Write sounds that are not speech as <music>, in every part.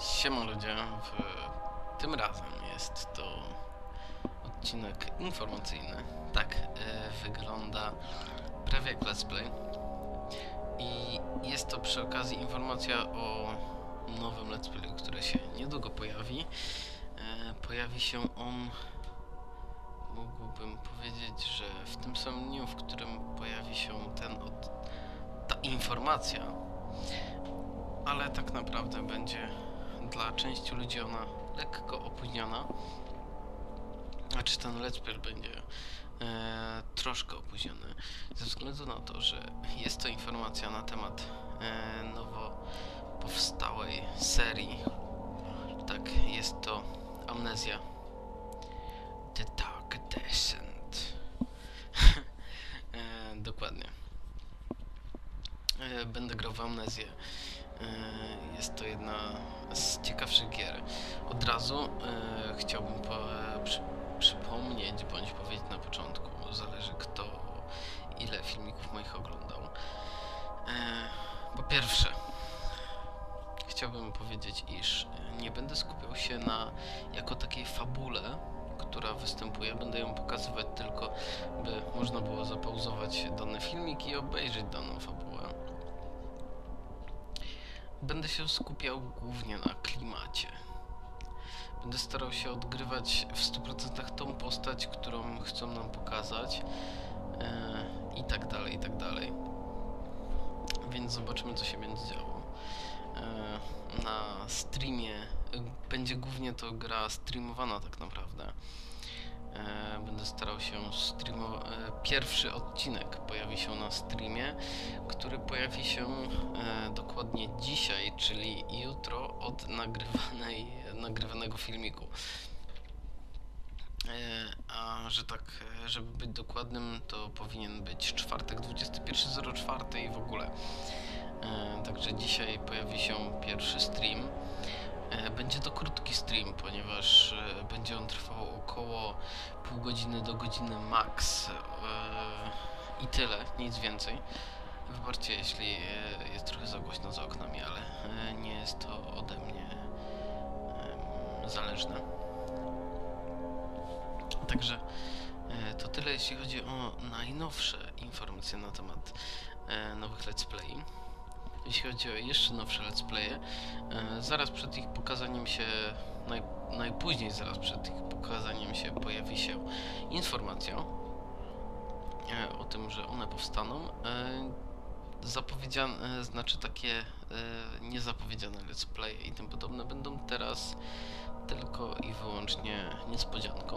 Siema ludzie, w tym razem jest to odcinek informacyjny. Tak e, wygląda prawie jak let's play. I jest to przy okazji informacja o nowym let's playu, który się niedługo pojawi. E, pojawi się on, mógłbym powiedzieć, że w tym samym dniu, w którym pojawi się ten od, ta informacja, ale tak naprawdę będzie dla części ludzi ona lekko opóźniona. Znaczy ten let's play będzie e, troszkę opóźniony ze względu na to, że jest to informacja na temat e, nowo powstałej serii. Tak, jest to Amnezja. The Dark Descent. <laughs> e, dokładnie. E, będę grał w Amnezję. E, Jest to jedna z ciekawszych gier. Od razu e, chciałbym po, przy, przypomnieć, bądź powiedzieć na początku, zależy kto ile filmików moich oglądał. E, po pierwsze, chciałbym powiedzieć, iż nie będę skupiał się na jako takiej fabule, która występuje. Będę ją pokazywać tylko, by można było zapauzować dany filmik i obejrzeć daną fabułę. Będę się skupiał głównie na klimacie. Będę starał się odgrywać w 100% tą postać, którą chcą nam pokazać e, i tak dalej, i tak dalej. Więc zobaczymy, co się będzie działo. E, na streamie e, będzie głównie to gra streamowana tak naprawdę. E, starał się streamować. Pierwszy odcinek pojawi się na streamie, który pojawi się e, dokładnie dzisiaj, czyli jutro od nagrywanej, nagrywanego filmiku. E, a że tak, e, żeby być dokładnym, to powinien być czwartek 21.04 i w ogóle. E, także dzisiaj pojawi się pierwszy stream. E, Będzie to krótki stream, ponieważ e, będzie on trwał około pół godziny do godziny max. E, I tyle, nic więcej. Wybaczcie, jeśli e, jest trochę za głośno za oknami, ale e, nie jest to ode mnie zależne. Także to tyle, jeśli chodzi o najnowsze informacje na temat nowych let's play. Jeśli chodzi o jeszcze nowsze let's playe, zaraz przed ich pokazaniem się, naj, najpóźniej zaraz przed ich pokazaniem się pojawi się informacja e, o tym, że one powstaną. E, zapowiedziane, znaczy takie e, niezapowiedziane let's play i tym podobne będą teraz tylko i wyłącznie niespodzianką.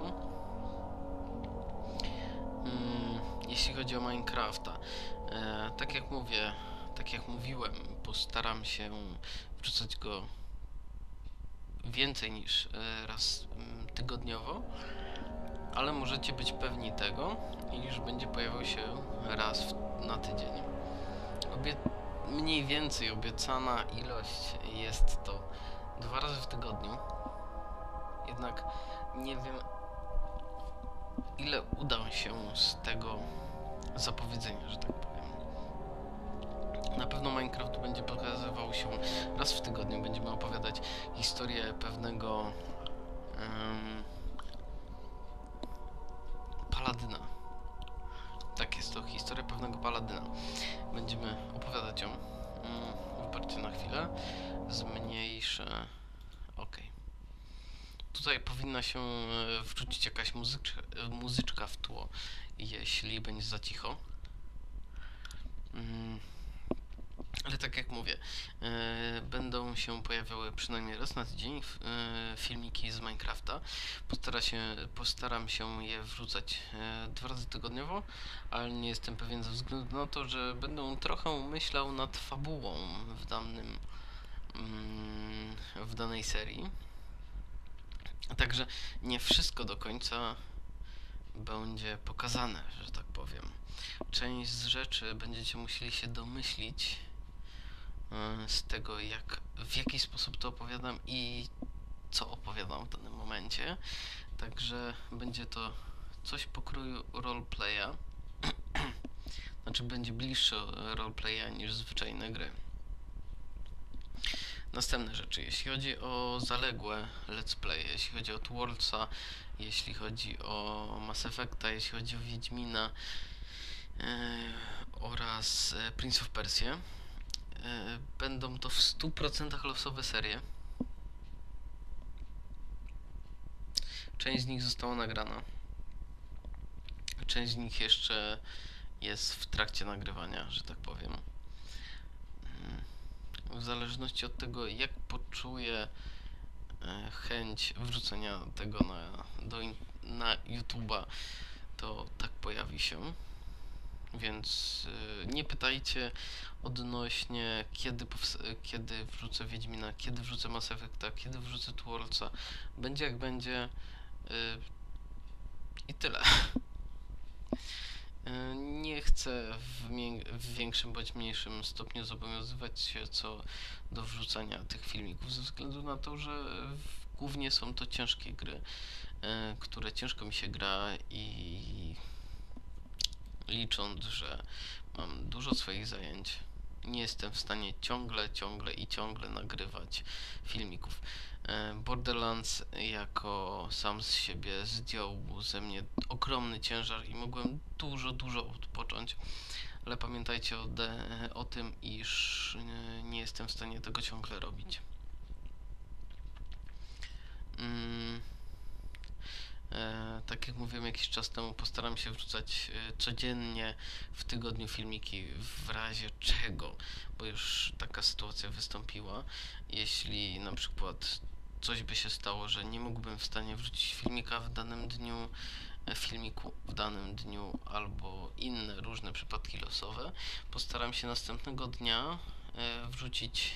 Mm, jeśli chodzi o Minecrafta, tak jak mówię, tak jak mówiłem, postaram się wrzucać go więcej niż e, raz mm, tygodniowo, ale możecie być pewni tego, iż będzie pojawiał się raz na tydzień. Obie mniej więcej obiecana ilość jest to dwa razy w tygodniu. Jednak nie wiem, ile uda się z tego zapowiedzenia, że tak powiem. Pewno Minecraft będzie pokazywał się raz w tygodniu. Będziemy opowiadać historię pewnego em, paladyna. Tak jest to, historia pewnego paladyna. Będziemy opowiadać ją. Mm, wybaczcie na chwilę. Zmniejszę. Okej. Tutaj powinna się e, wrzucić jakaś muzyczka, muzyczka w tło, jeśli będzie za cicho. Mm, ale tak jak mówię, e, będą się pojawiały przynajmniej raz na tydzień e, filmiki z Minecrafta. Postara się, postaram się je wrzucać e, dwa razy tygodniowo, ale nie jestem pewien ze względu na to, że będę trochę myślał nad fabułą w danym mm, w danej serii. Także nie wszystko do końca będzie pokazane, że tak powiem. Część z rzeczy będziecie musieli się domyślić z tego, jak, w jaki sposób to opowiadam i co opowiadam w danym momencie. Także będzie to coś pokroju roleplaya. <clears throat> znaczy będzie bliższe roleplaya niż zwyczajne gry. Następne rzeczy, jeśli chodzi o zaległe let's play, jeśli chodzi o Twordsa, jeśli chodzi o Mass Effecta, jeśli chodzi o Wiedźmina e, oraz e, Prince of Persia, e, będą to w 100% losowe serie. Część z nich została nagrana. Część z nich jeszcze jest w trakcie nagrywania, że tak powiem. Mm. W zależności od tego, jak poczuję e, chęć wrzucenia tego na, do, na YouTube'a, to tak pojawi się. Więc e, nie pytajcie odnośnie kiedy, kiedy wrzucę Wiedźmina, kiedy wrzucę Mass Effecta, kiedy wrzucę Twolca. Będzie jak będzie. e, I tyle. E, Nie chcę w, w większym bądź mniejszym stopniu zobowiązywać się co do wrzucania tych filmików, ze względu na to, że głównie są to ciężkie gry, które ciężko mi się gra i licząc, że mam dużo swoich zajęć, nie jestem w stanie ciągle, ciągle i ciągle nagrywać filmików. E, Borderlands jako sam z siebie zdjął ze mnie ogromny ciężar i mogłem dużo, dużo odpocząć, ale pamiętajcie o, o tym, iż nie jestem w stanie tego ciągle robić. Mm. E, tak jak mówiłem jakiś czas temu, postaram się wrzucać e, codziennie w tygodniu filmiki w razie czego, bo już taka sytuacja wystąpiła. Jeśli na przykład coś by się stało, że nie mógłbym w stanie wrzucić filmika w danym dniu, e, filmiku w danym dniu albo inne różne przypadki losowe, postaram się następnego dnia wrzucić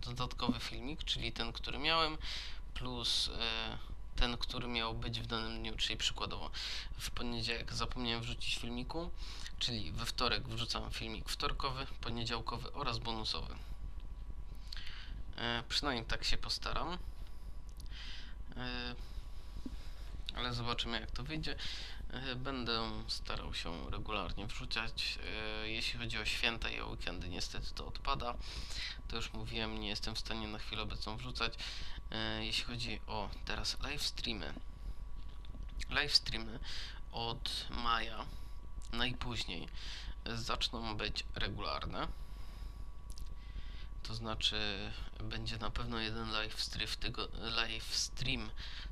dodatkowy filmik, czyli ten, który miałem, plus ten, który miał być w danym dniu, czyli przykładowo w poniedziałek zapomniałem wrzucić filmiku, czyli we wtorek wrzucam filmik wtorkowy, poniedziałkowy oraz bonusowy. E, przynajmniej tak się postaram. E, ale zobaczymy jak to wyjdzie. E, Będę starał się regularnie wrzucać. E, Jeśli chodzi o święta i o weekendy, niestety to odpada. To już mówiłem, nie jestem w stanie na chwilę obecną wrzucać. E, Jeśli chodzi o teraz live streamy. Live streamy od maja najpóźniej zaczną być regularne. To znaczy będzie na pewno jeden live stream, tygo, live stream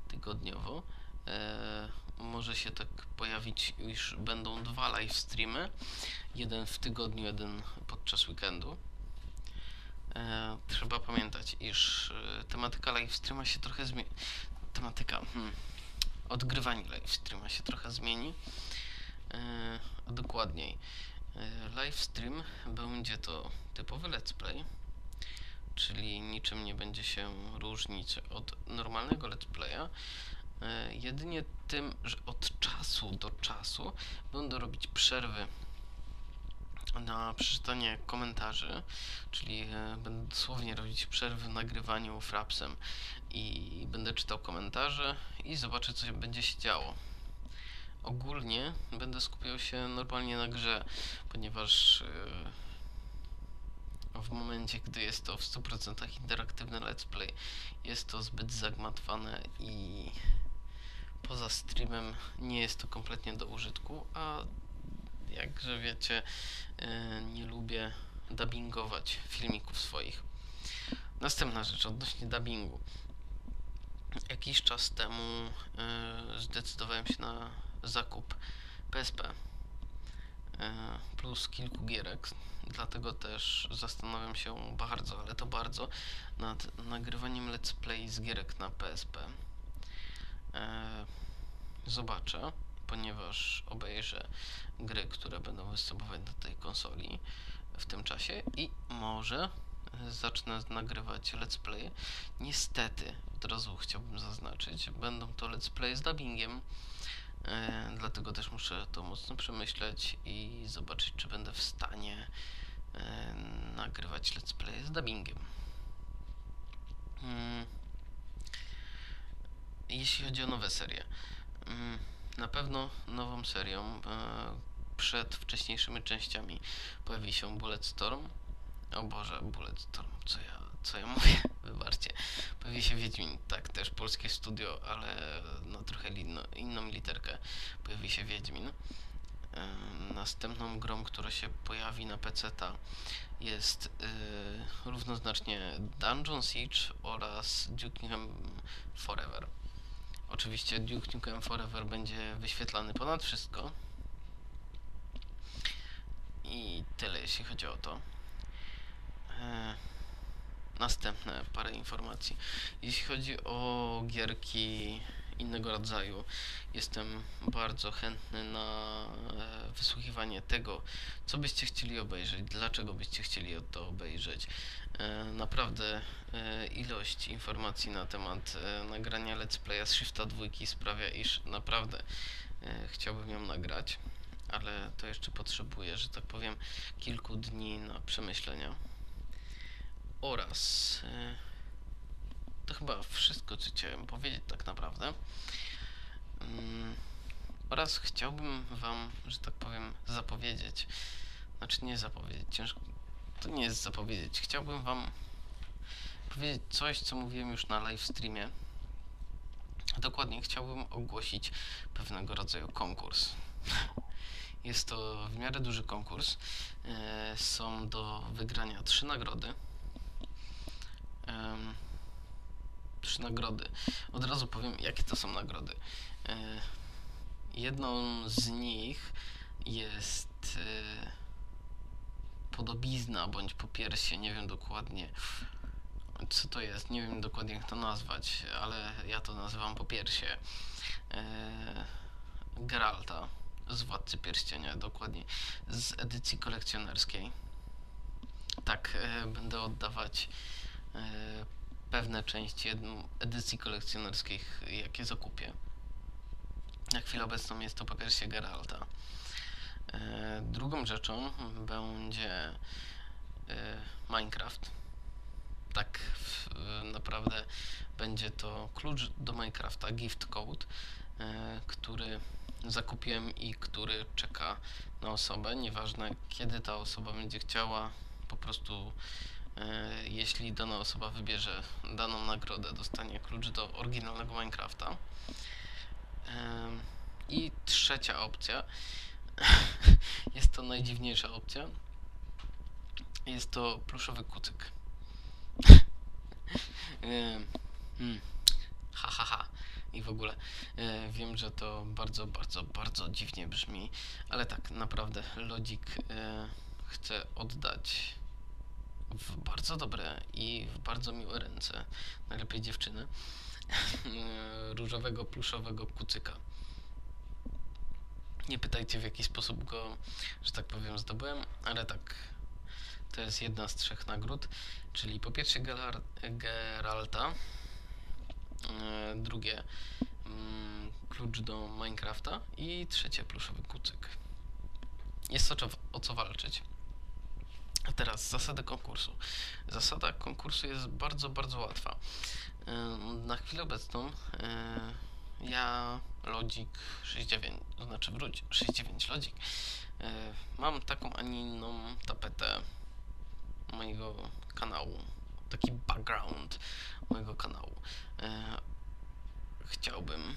tygodniowo. Może się tak pojawić, iż będą dwa live streamy. Jeden w tygodniu, jeden podczas weekendu. E, trzeba pamiętać, iż e, tematyka live streama się trochę zmieni. Tematyka, hmm, odgrywanie live streama się trochę zmieni. E, a dokładniej, e, live stream będzie to typowy let's play, czyli niczym nie będzie się różnić od normalnego let's playa. E, jedynie tym, że od czasu do czasu będę robić przerwy na przeczytanie komentarzy, czyli e, będę dosłownie robić przerwy w nagrywaniu frapsem i będę czytał komentarze i zobaczę, co będzie się działo. Ogólnie będę skupiał się normalnie na grze, ponieważ e, w momencie, gdy jest to w 100% interaktywny let's play, jest to zbyt zagmatwane i poza streamem nie jest to kompletnie do użytku, a jakże wiecie, e, nie lubię dubbingować filmików swoich. Następna rzecz odnośnie dubbingu. Jakiś czas temu e, zdecydowałem się na zakup PSP e, plus kilku gierek. Dlatego też zastanawiam się bardzo, ale to bardzo nad nagrywaniem let's play z gierek na PSP. E, zobaczę, ponieważ obejrzę gry, które będą występować na tej konsoli w tym czasie i może zacznę nagrywać let's play. Niestety, od razu chciałbym zaznaczyć, będą to let's play z dubbingiem, e, dlatego też muszę to mocno przemyśleć i zobaczyć, czy będę w stanie e, nagrywać let's play z dubbingiem. Mm. Jeśli chodzi o nowe serie, mm, na pewno nową serią e, przed wcześniejszymi częściami pojawi się Bulletstorm. O Boże, Bulletstorm, co ja co ja <laughs> mówię, wybaczcie. Pojawi się Wiedźmin, tak, też polskie studio, ale na trochę inno, inną literkę. Pojawi się Wiedźmin. Ym, Następną grą, która się pojawi na PC-ta jest yy, równoznacznie Dungeon Siege oraz Duke Nukem Forever. Oczywiście Duke Nukem Forever będzie wyświetlany ponad wszystko. I tyle jeśli chodzi o to. E, następne parę informacji. Jeśli chodzi o gierki innego rodzaju, jestem bardzo chętny na e, wysłuchiwanie tego, co byście chcieli obejrzeć, dlaczego byście chcieli to obejrzeć. E, naprawdę e, ilość informacji na temat nagrania Let's Playa z Shifta 2 sprawia, iż naprawdę chciałbym ją nagrać, ale to jeszcze potrzebuję, że tak powiem, kilku dni na przemyślenia. Oraz to chyba wszystko, co chciałem powiedzieć tak naprawdę. Mm, oraz chciałbym Wam, że tak powiem, zapowiedzieć, znaczy nie zapowiedzieć, ciężko, to nie jest zapowiedzieć, chciałbym Wam powiedzieć coś, co mówiłem już na live streamie. Dokładnie chciałbym ogłosić pewnego rodzaju konkurs. <laughs> Jest to w miarę duży konkurs. E, Są do wygrania trzy nagrody. Trzy nagrody. Od razu powiem, jakie to są nagrody. E, Jedną z nich jest e, podobizna bądź popiersie, nie wiem dokładnie co to jest, nie wiem dokładnie jak to nazwać, ale ja to nazywam popiersie e, Geralta z Władcy Pierścienia, dokładnie z edycji kolekcjonerskiej. Tak, będę oddawać pewne części ed- edycji kolekcjonerskich, jakie zakupię. Na chwilę obecną jest to popiersie Geralta. E, drugą rzeczą będzie e, Minecraft. Tak, w, naprawdę będzie to klucz do Minecrafta, gift code, e, który zakupiłem i który czeka na osobę. Nieważne kiedy ta osoba będzie chciała, po prostu e, jeśli dana osoba wybierze daną nagrodę, dostanie klucz do oryginalnego Minecrafta. I trzecia opcja, <laughs> jest to najdziwniejsza opcja, jest to pluszowy kucyk. <laughs> Em, mm, Ha, ha, ha. I w ogóle e, wiem, że to bardzo, bardzo, bardzo dziwnie brzmi, ale tak naprawdę Logic e, chce oddać w bardzo dobre i w bardzo miłe ręce, najlepiej dziewczyny, <laughs> różowego, pluszowego kucyka. Nie pytajcie w jaki sposób go, że tak powiem, zdobyłem, ale tak, to jest jedna z trzech nagród, czyli po pierwsze Geralta, e, drugie mm, klucz do Minecrafta i trzecie pluszowy kucyk. Jest o co walczyć. Teraz zasady konkursu. Zasada konkursu jest bardzo, bardzo łatwa. Na chwilę obecną e, ja Logic 69, to znaczy wróć 69 Logic, e, mam taką, a nie inną tapetę mojego kanału, taki background mojego kanału. E, Chciałbym,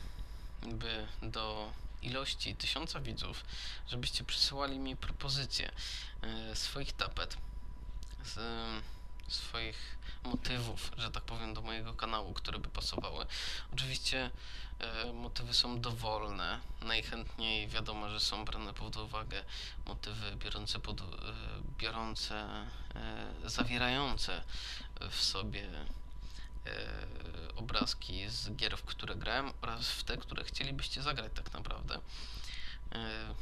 by do ilości tysiąca widzów, żebyście przysyłali mi propozycje e, swoich tapet, e, swoich motywów, że tak powiem, do mojego kanału, które by pasowały. Oczywiście e, motywy są dowolne. Najchętniej wiadomo, że są brane pod uwagę motywy biorące pod, biorące, zawierające w sobie obrazki z gier, w które grałem oraz w te, które chcielibyście zagrać tak naprawdę. E,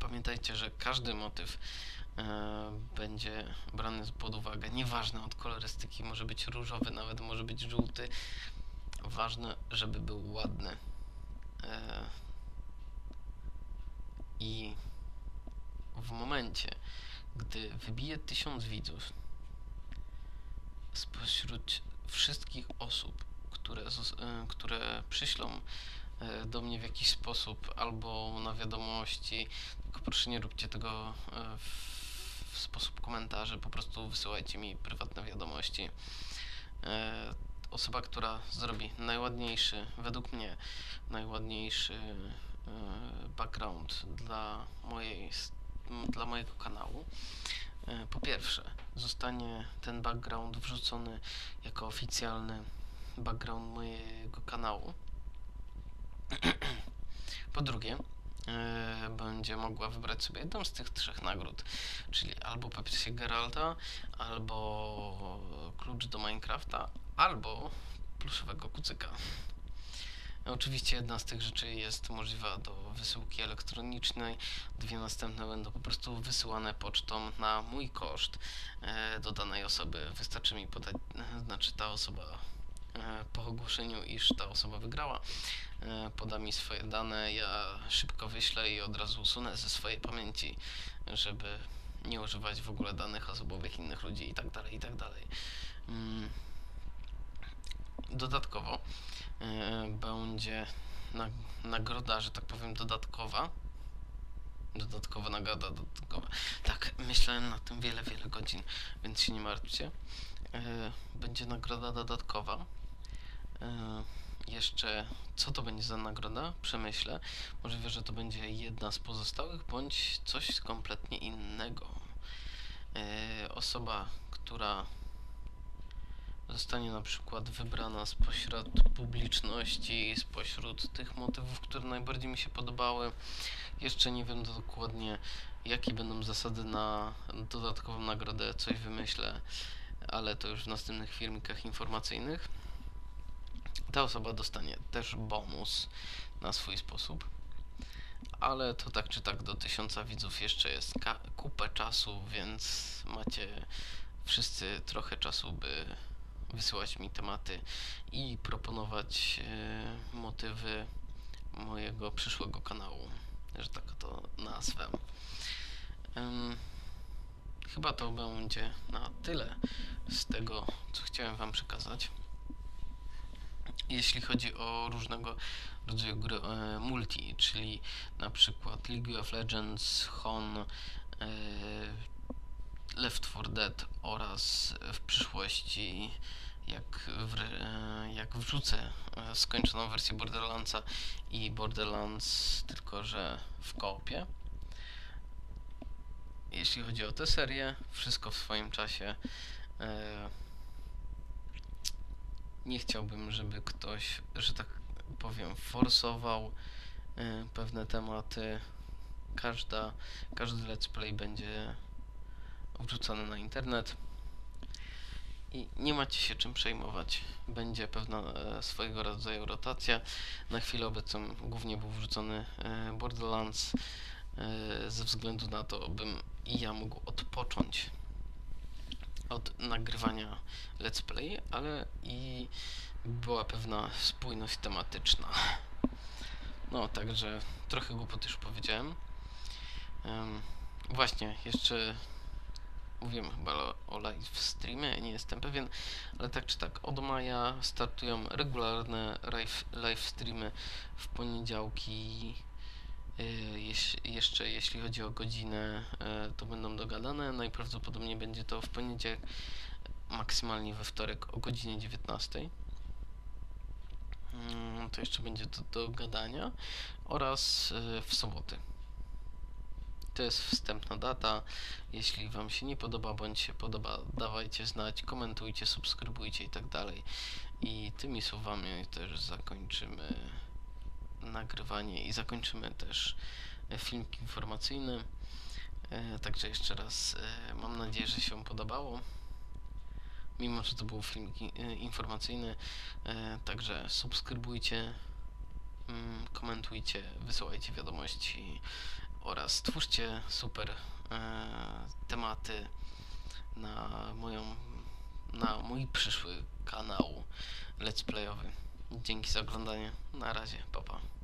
Pamiętajcie, że każdy motyw e, będzie brany pod uwagę, nieważne od kolorystyki, może być różowy, nawet może być żółty. Ważne, żeby był ładny. E, I w momencie, gdy wybije tysiąc widzów, spośród wszystkich osób, które, e, które przyślą e, do mnie w jakiś sposób albo na wiadomości, tylko proszę nie róbcie tego e, w, sposób komentarzy, po prostu wysyłajcie mi prywatne wiadomości. Osoba, która zrobi najładniejszy, według mnie, najładniejszy background dla mojej, dla mojego kanału. E, Po pierwsze, zostanie ten background wrzucony jako oficjalny background mojego kanału. <clears throat> Po drugie, e, będzie mogła wybrać sobie jedną z tych trzech nagród, czyli albo Papiersie Geralta, albo klucz do Minecrafta, albo pluszowego kucyka. Oczywiście jedna z tych rzeczy jest możliwa do wysyłki elektronicznej, dwie następne będą po prostu wysyłane pocztą na mój koszt e, do danej osoby. Wystarczy mi podać, e, znaczy ta osoba e, po ogłoszeniu, iż ta osoba wygrała, poda mi swoje dane, ja szybko wyślę i od razu usunę ze swojej pamięci, żeby nie używać w ogóle danych osobowych innych ludzi i tak dalej, i tak dalej. Mm. Dodatkowo będzie nag nagroda, że tak powiem, dodatkowa. Dodatkowa nagroda, dodatkowa. Tak, myślałem nad tym wiele, wiele godzin, więc się nie martwcie. E, będzie nagroda dodatkowa. E, jeszcze co to będzie za nagroda? Przemyślę. Możliwe, że to będzie jedna z pozostałych, bądź coś kompletnie innego. E, osoba, która zostanie na przykład wybrana spośród publiczności, spośród tych motywów, które najbardziej mi się podobały. Jeszcze nie wiem dokładnie, jakie będą zasady na dodatkową nagrodę, coś wymyślę, ale to już w następnych filmikach informacyjnych. Ta osoba dostanie też bonus na swój sposób. Ale to tak czy tak do tysiąca widzów jeszcze jest kupę czasu, więc macie wszyscy trochę czasu, by wysyłać mi tematy i proponować e, motywy mojego przyszłego kanału, że tak to nazwę. Chyba to będzie na tyle z tego, co chciałem Wam przekazać. Jeśli chodzi o różnego rodzaju gry e, multi, czyli na przykład League of Legends, Hon, e, Left 4 Dead oraz w przyszłości jak, e, jak wrzucę e, skończoną wersję Borderlandsa i Borderlands tylko, że w koopie. Jeśli chodzi o tę serię, wszystko w swoim czasie. E, nie chciałbym, żeby ktoś, że tak powiem, forsował e, pewne tematy. Każda, każdy let's play będzie wrzucony na internet i nie macie się czym przejmować. Będzie pewna e, swojego rodzaju rotacja. Na chwilę obecną głównie był wrzucony e, Borderlands e, ze względu na to, bym i ja mógł odpocząć od nagrywania let's play, ale i była pewna spójność tematyczna. No, także trochę głupot już powiedziałem. Em, właśnie, jeszcze mówiłem chyba o, live streamie, nie jestem pewien, ale tak czy tak, od maja startują regularne live, streamy w poniedziałki. Y, jeś, jeszcze jeśli chodzi o godzinę, y, to będą dogadane. Najprawdopodobniej będzie to w poniedziałek, maksymalnie we wtorek o godzinie 19. Mm, To jeszcze będzie do, do gadania oraz y, w soboty. To jest wstępna data. Jeśli Wam się nie podoba, bądź się podoba, dawajcie znać, komentujcie, subskrybujcie i tak dalej. I tymi słowami też zakończymy nagrywanie i zakończymy też e, filmik informacyjny. E, Także jeszcze raz e, mam nadzieję, że się podobało. Mimo, że to był e, informacyjny, także subskrybujcie, mm, komentujcie, wysyłajcie wiadomości oraz twórzcie super e, tematy na moją na mój przyszły kanał let's playowy. Dzięki za oglądanie. Na razie, papa. Pa.